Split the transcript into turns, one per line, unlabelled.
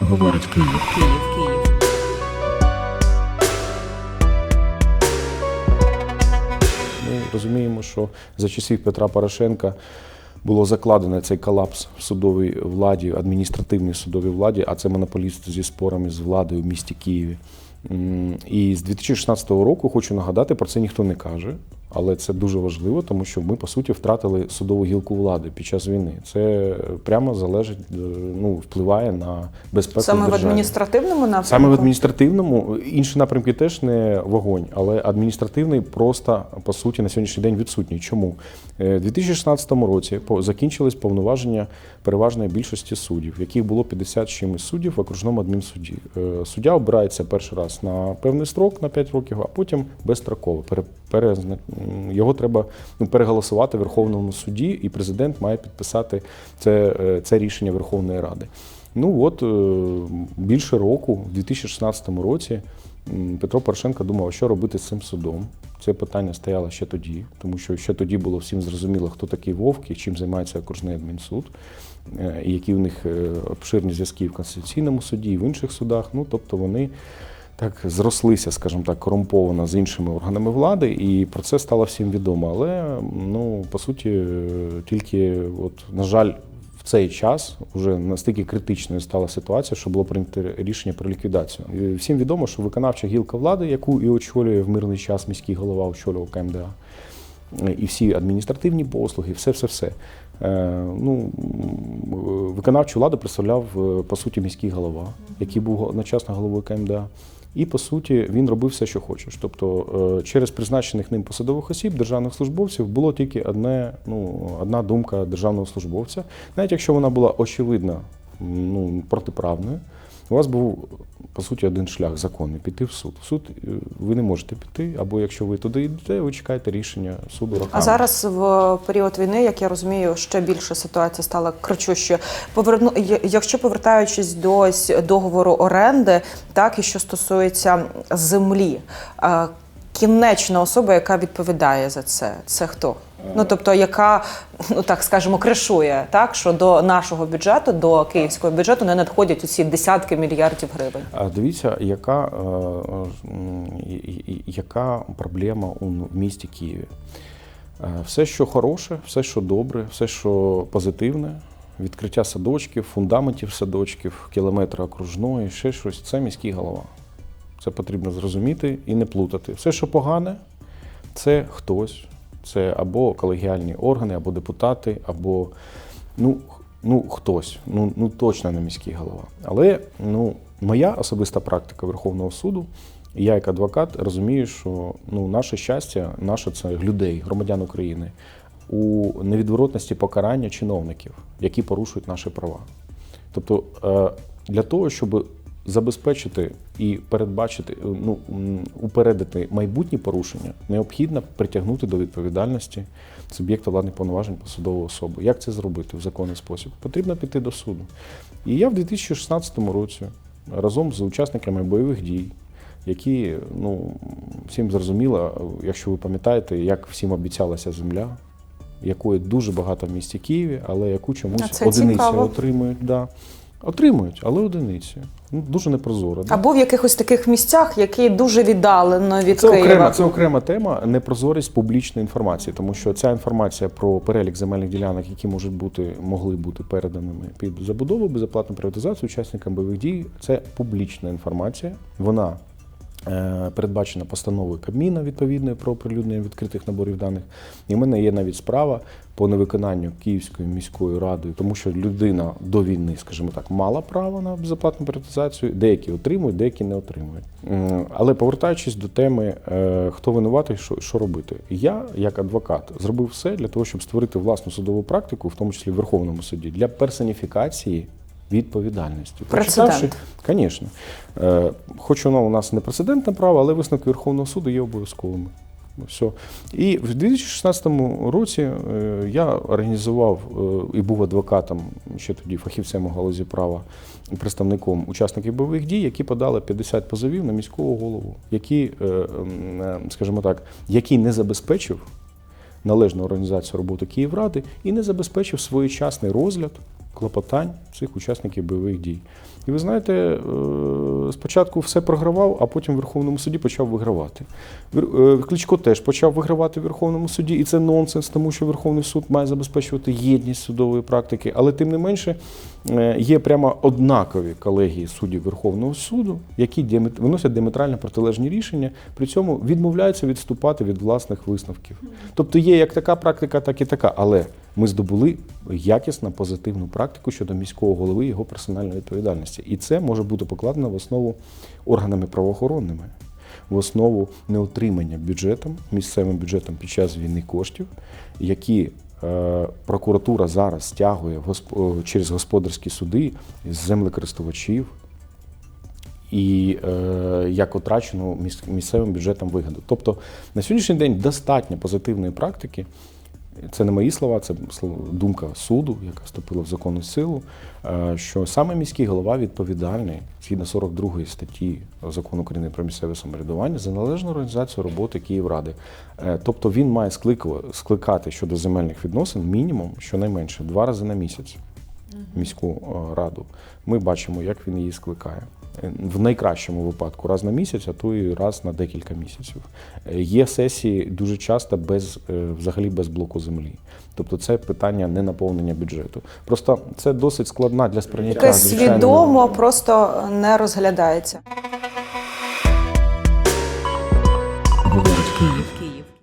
говорить Київ.
Київ, Київ.
Ми розуміємо, що за часів Петра Порошенка було закладено цей колапс в судовій владі, адміністративній судовій владі, а це монополіст зі спорами з владою в місті Києві. І з 2016 року хочу нагадати, про це ніхто не каже, але це дуже важливо, тому що ми по суті втратили судову гілку влади під час війни. Це прямо залежить, е, ну впливає на безпеку
Саме в адміністративному напрямку?
Саме в адміністративному інші напрямки теж не вогонь, але адміністративний просто по суті на сьогоднішній день відсутній. Чому Е, у 2016 році закінчились повноваження переважної більшості суддів, яких було 50 з чимось суддів в окружному адмінсуді. Е, Суддя обирається перший раз на певний строк на 5 років, а потім безстроково. Пере- Його треба ну, переголосувати в Верховному суді, і президент має підписати це, е, це рішення Верховної Ради. Ну от е, більше року, в 2016 році, Петро Порошенко думав, що робити з цим судом. Це питання стояло ще тоді, тому що ще тоді було всім зрозуміло, хто такий Вовк і чим займається окружний адмінсуд, е, і які в них обширні зв'язки в Конституційному суді і в інших судах. Ну тобто вони так зрослися, скажімо так, корумповано з іншими органами влади, і про це стало всім відомо. Але ну по суті, тільки от на жаль. В цей час вже настільки критичною стала ситуація, що було прийнято рішення про ліквідацію. Всім відомо, що виконавча гілка влади, яку і очолює в мирний час міський голова, очолював КМДА, і всі адміністративні послуги, все, все, все. Е, Ну, виконавчу владу представляв е, по суті міський голова, який був одночасно головою КМДА. І по суті він робив все, що хочеш. Тобто е, через призначених ним посадових осіб, державних службовців, було тільки одне, ну, одна думка державного службовця, навіть якщо вона була очевидна, ну, протиправною. У вас був по суті один шлях законний піти в суд. В суд е, ви не можете піти, або якщо ви туди йдете, ви чекаєте рішення суду роками.
А зараз в період війни, як я розумію, ще більше ситуація стала кричущою. Поверну, якщо повертаючись до договору оренди, так і що стосується землі, кінечна особа, яка відповідає за це, це хто? Ну тобто, яка ну так скажемо, кришує, так що до нашого бюджету, до київського бюджету не надходять усі десятки мільярдів гривень.
А дивіться, яка, е, е, яка проблема у місті Києві. Е, Все, що хороше, все, що добре, все, що позитивне, відкриття садочків, фундаментів садочків, кілометра окружної, ще щось це міський голова. Це потрібно зрозуміти і не плутати. Все, що погане, це хтось. Це або колегіальні органи, або депутати, або ну, ну хтось. Ну, ну точно не міський голова. Але ну, моя особиста практика Верховного суду, я як адвокат розумію, що ну, наше щастя, наше це людей, громадян України, у невідворотності покарання чиновників, які порушують наші права. Тобто е, для того, щоб забезпечити і передбачити, е, ну упередити майбутні порушення, необхідно притягнути до відповідальності суб'єкта владних повноважень посадову особу. Як це зробити в законний спосіб? Потрібно піти до суду. І я в 2016 році разом з учасниками бойових дій, які ну всім зрозуміло, якщо ви пам'ятаєте, як всім обіцялася земля. Якої дуже багато в місті Києві, але яку чомусь одиниці отримують. Да. Отримують, але одиниці. Ну, дуже непрозоро. Да?
Або в якихось таких місцях, які дуже віддалено від
Це
Києва.
окрема, це окрема тема непрозорість публічної інформації, тому що ця інформація про перелік земельних ділянок, які можуть бути, могли бути переданими під забудову, безоплатну приватизацію учасникам бойових дій, це публічна інформація. Вона передбачена постановою Кабміна відповідною про оприлюднення відкритих наборів даних. І в мене є навіть справа по невиконанню Київською міською радою, тому що людина до війни, скажімо так, мала право на безоплатну приватизацію, деякі отримують, деякі не отримують. Але повертаючись до теми, е, хто винуватий, що, що робити, я, як адвокат, зробив все для того, щоб створити власну судову практику, в тому числі в Верховному суді, для персоніфікації відповідальності.
Прецедент.
Прочитавши- Звісно. Е, Хоч воно у нас не прецедентне право, але висновки Верховного суду є обов'язковими. Все. І в 2016 році е, я організував е, і був адвокатом, ще тоді фахівцем у галузі права, і представником учасників бойових дій, які подали 50 позовів на міського голову, які, скажімо так, який не забезпечив належну організацію роботи Київради і не забезпечив своєчасний розгляд клопотань цих учасників бойових дій. І ви знаєте, е, спочатку все програвав, а потім в Верховному суді почав вигравати. Е, Кличко теж почав вигравати в Верховному суді, і це нонсенс, тому що Верховний суд має забезпечувати єдність судової практики. Але тим не менше е, є прямо однакові колегії суддів Верховного суду, які виносять діаметрально протилежні рішення, при цьому відмовляються відступати від власних висновків. Тобто є як така практика, так і така. Але ми здобули якісну позитивну практику щодо міського голови його персональної відповідальності. І це може бути покладено в основу органами правоохоронними, в основу неотримання бюджетом, місцевим бюджетом під час війни коштів, які е, прокуратура зараз стягує госп- через господарські суди з землекористувачів і е, як отрачену місцевим бюджетом вигоду. Тобто на сьогоднішній день достатньо позитивної практики. Це не мої слова, це думка суду, яка вступила в законну силу, е, що саме міський голова відповідальний згідно 42 статті закону України про місцеве самоврядування за належну організацію роботи Київради. Е, Тобто він має скликати щодо земельних відносин мінімум щонайменше два рази на місяць міську е, раду. Ми бачимо, як він її скликає. Е, В найкращому випадку раз на місяць, а то і раз на декілька місяців. Е, Є сесії дуже часто без взагалі без блоку землі. Тобто це питання не наповнення бюджету. Просто це досить складна для сприйняття.
Яке свідомо просто не розглядається.
Говорить Київ.